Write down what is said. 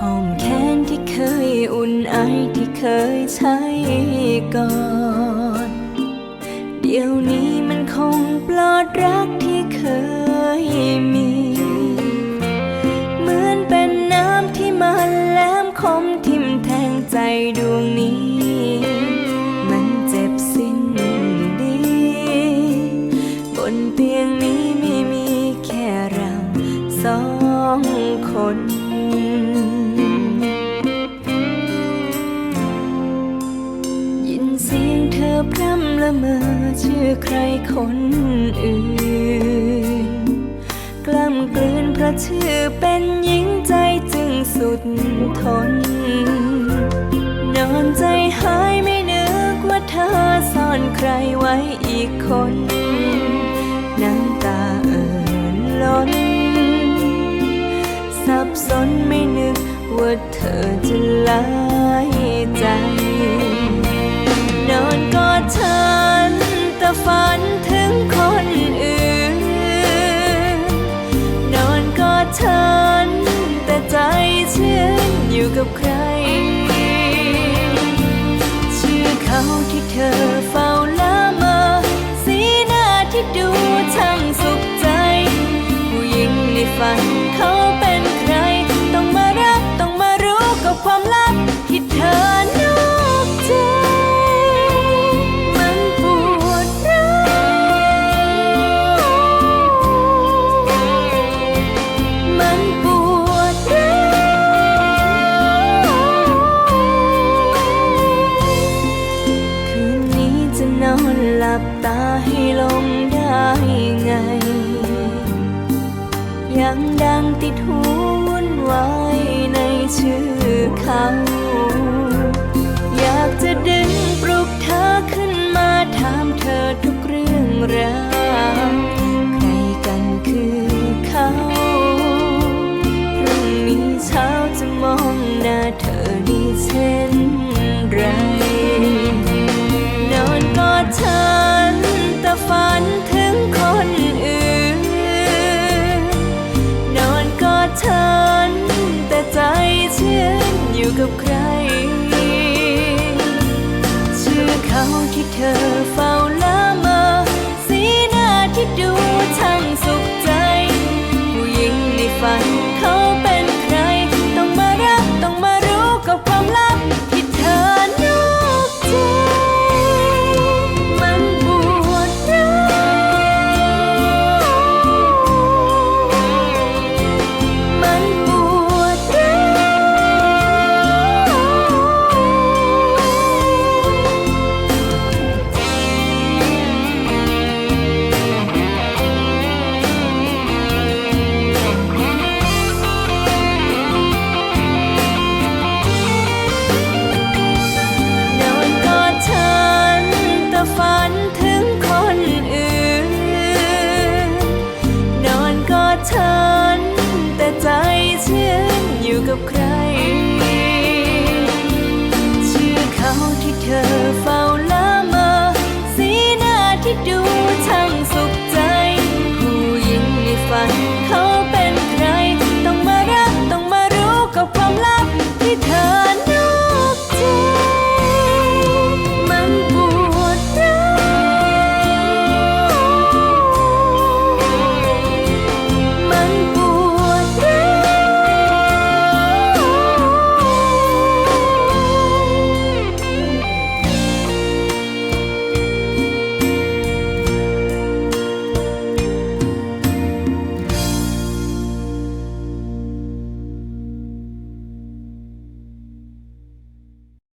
อ้อมแขนที่เคยอุ่นไอที่เคยใช้ก่อน เดี๋ยวนี้มันคงปลอดรักที่เคยมี เหมือนเป็นน้ำที่มันแหลมคมทิ่มแทงใจดวงนี้ มันเจ็บสิ้นดี บนเตียงนี้ไม่มีแค่เราสองคน พร่ำละเมอชื่อใครคนอื่น กล้ำกลืนเพราะชื่อเป็นหญิงใจจึงสุดทน นอนใจหายไม่นึกว่าเธอซ่อนใครไว้อีกคน น้ำตาเอ่อล้น สับสนไม่นึกว่าเธอจะลายใจ ฉันแต่ฝันถึงคนอื่น นอนกอดฉันแต่ใจเชื่ออยู่กับใคร ชื่อเขาที่เธอเฝ้าละเมอสีหน้าที่ดูช่างสุขใจ ผู้หญิงในฝันเขาเป็น บตาให้ลงได้ไง ยังดังติดหูวุ่นวายในชื่อเขา กับใครชื่อเขาที่เธอเฝ้าละเมอสีหน้าที่ดูช่างสุขใจ ผู้หญิงในฝัน กับใคร เชื่อเขาที่เธอฝัน